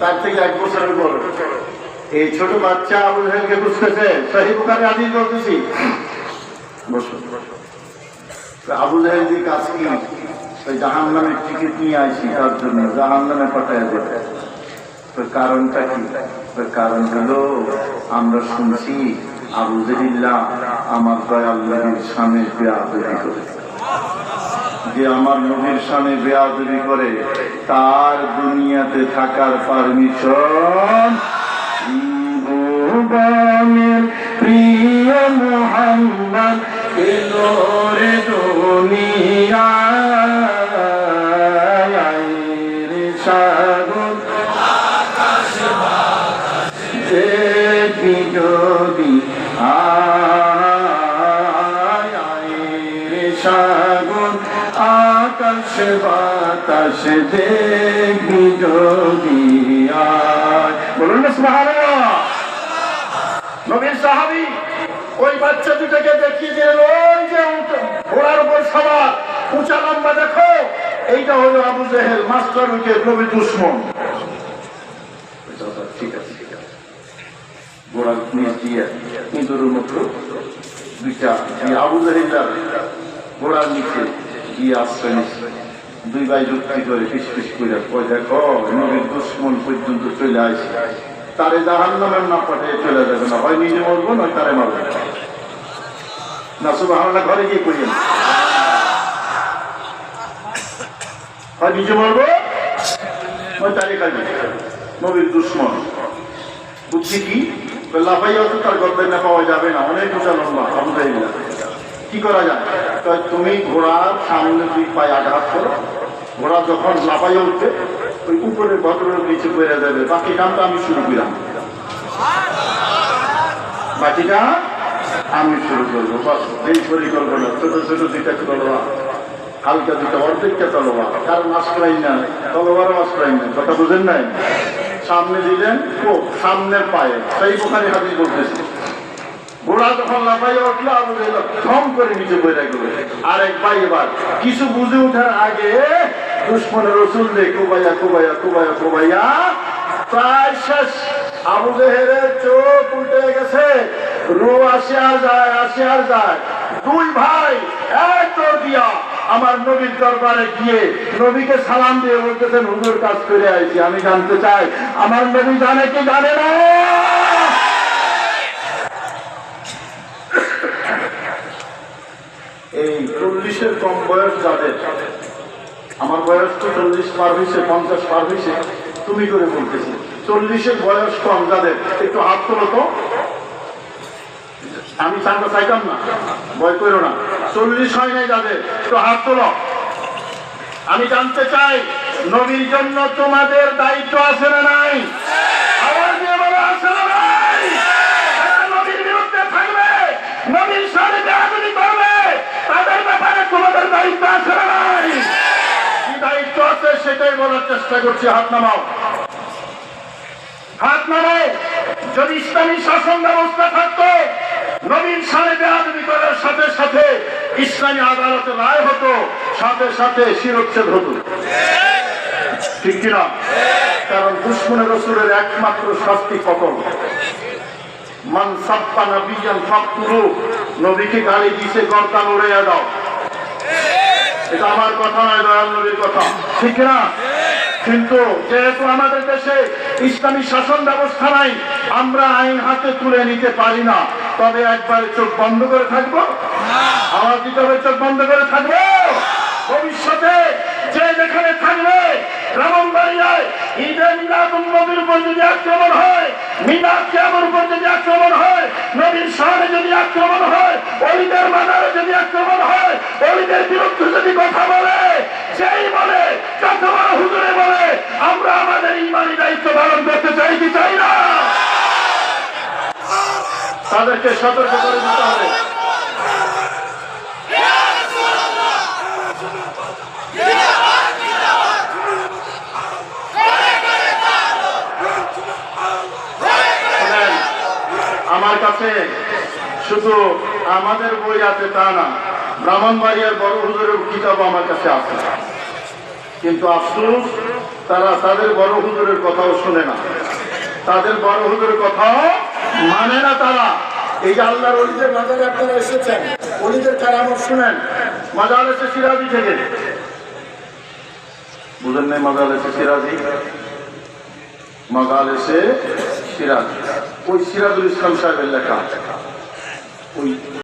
তার থেকে এক বছরের বড় এই ছোট বাচ্চা আবু জাহেলকে বুঝতেছে সহি বুখারে আদিজ বলতেছি। বসুন তো আবু কাজ কি? ওই জাহান নামের টিকিট নিয়ে আসি তার জন্য জাহান নামে পাঠায় দেবে তো কারণটা কি? তো কারণ হলো, আমরা শুনছি আবু জাহিল্লা আমার দয়াল নবীর স্বামী বেয়াদবি করে। যে আমার নবীর স্বামী বেয়াদবি করে তার দুনিয়াতে থাকার পারমিশন প্রিয় মোহাম্মদ দুনিয়া বাতাস দেখবি যদি বলুন সাহাবি, ওই বাচ্চা দুটাকে দেখিয়ে দিলেন, ওই যে ঘোড়ার উপর সবার, উঁচা লম্বা দেখো। এইটা হলো আবু জেহেল, মাস্টার উইকেট নবী দুশ্মন। ঠিক আছে, ঠিক দিয়ে আবু জেহেলার ঘোড়ার নিচে গিয়ে আশ্রয় নিচ্ছে দুই ভাই যুক্তি করে পিস পিস করে কই দেখো, নবীর দুশ্মন পর্যন্ত চলে আসে তারে জাহান নামের না পাঠিয়ে চলে যাবে না। হয় নিজে মরবো, নয় তারে মারবে। না সুবাহ ঘরে গিয়ে করিয়েন হয় নিজে মরবো, নয় তারে খাবে নবীর দুশ্মন। বুদ্ধি কি? লাফাইয়া তো তার গদ্দায় না পাওয়া যাবে না। অনেক উঁচা লম্বা, আবু জাহিল্লা। কি করা যায়? তুমি ঘোড়ার সামনে দুই পায়ে আঘাত করো। ঘোড়া যখন লাফাইয়া উঠবে, ওই উপরে বদলের নিচে পড়ে যাবে। বাকি কামটা আমি শুরু করলাম। বাকিটা আমি শুরু করব। এই পরিকল্পনা। ছোট ছোট দুইটা তলোয়া হালকা দুইটা অর্ধেকটা তলোয়া কারণ আশ্রয় না তলোয়ারও আশ্রয় না কথা বুঝেন নাই? সামনে দিলেন, ও সামনের পায়ে। সেই বোখারি হাতি বলতেছে ঘোড়া যখন লাফাইয়া উঠল, আবু জাহেল থম করে নিচে ভাই এবার, কিছু বুঝে ওঠার আগে রসুল কুবাইয়া কুবাইয়া কুবাইয়া কুবাইয়া, প্রায় শেষ। আবু চোখ গেছে। আসে আর যায়, আসে আর যায়। দুই ভাই এক দিয়া, আমার নবীর দরবারে গিয়ে নবীকে সালাম দিয়ে বলতেছেন, হুজুর কাজ করে আইছি, আমি জানতে চাই, আমার নবী জানে কি জানে না? এই চল্লিশের কম বয়স যাদের, আমার বয়স তো চল্লিশ পার হয়েছে পঞ্চাশ পার হয়েছে তুমি করে বলতেছি। চল্লিশের বয়স কম যাদের, একটু হাত তোলো তো। আমি চাঙ্গা চাইতাম না, ভয় করো না। চল্লিশ হয় নাই যাদের, একটু হাত তোলো। আমি জানতে চাই, নবীর জন্য তোমাদের দায়িত্ব আছে না নাই? দায়িত্ব আছে নাই কি দায়িত্ব আছে সেটাই বলার চেষ্টা করছি, হাত নামাও। হাত যদি ইসলামী শাসন ব্যবস্থা নবীন সাথে সাথে ইসলামী আদালতে রায় হতো, সাথে সাথে শিরোচ্ছেদ হতো। ঠিক কিনা? কারণ রসুলের একমাত্র শাস্তি কখন মান সাপ্পা নবীজান ফাকতুলু, নবীকে গালি দিছে গর্দান উড়াইয়া দাও। এটা আমার কথা নয়, দয়াল নবীর কথা। ঠিক না কিন্তু যেহেতু আমাদের দেশে ইসলামী শাসন ব্যবস্থা নাই, আমরা আইন হাতে তুলে নিতে পারি না। তবে একবারে চোখ বন্ধ করে থাকব? দিতে হবে চোখ বন্ধ করে থাকব? ভবিষ্যতে যে যেখানে থাকবে আক্রমণ হয় আক্রমণ হয়, নবীর সামনে যদি আক্রমণ হয়, অলিদের মাদারে তাদেরকে সতর্ক করে দিতে হবে। আমার কাছে শুধু আমাদের বই আছে তা না, ব্রাহ্মণবাড়িয়ার বড় হুজুরের কিতাব আমার কাছে আছে। কিন্তু আফসোস, তারা তাদের বড় হুজুরের কথাও শোনে না। তাদের বড় হুজুরের কথাও মানে না তারা। এই যে আল্লাহর অলিদের মাজারে আপনারা এসেছেন, অলিদের কারামত শুনেন, মাজার এসে সিরাজি থেকে। বুঝেন নাই মাজার এসে সিরাজি? মাজার এসে সিরাজ। ওই সিরাজুল ইসলাম সাহেবের লেখা। ওই